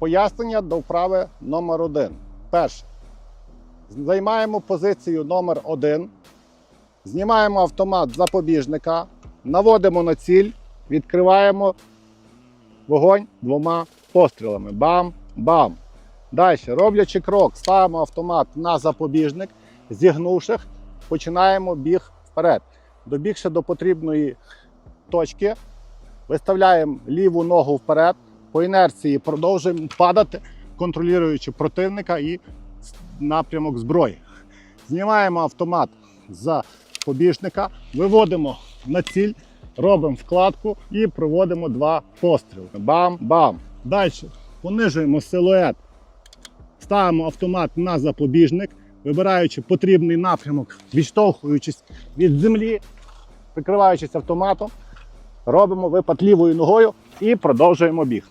Пояснення до вправи номер один. Перше. Займаємо позицію номер один. Знімаємо автомат запобіжника, наводимо на ціль, відкриваємо вогонь двома пострілами. Бам-бам. Далі, роблячи крок, ставимо автомат на запобіжник, зігнувши, починаємо біг вперед. Добігши до потрібної точки, виставляємо ліву ногу вперед, по інерції продовжуємо падати, контролюючи противника і напрямок зброї. Знімаємо автомат з побіжника, виводимо на ціль, робимо вкладку і проводимо два постріли. Бам-бам. Далі понижуємо силует, ставимо автомат на запобіжник, вибираючи потрібний напрямок, відштовхуючись від землі, прикриваючись автоматом, робимо випад лівою ногою і продовжуємо біг.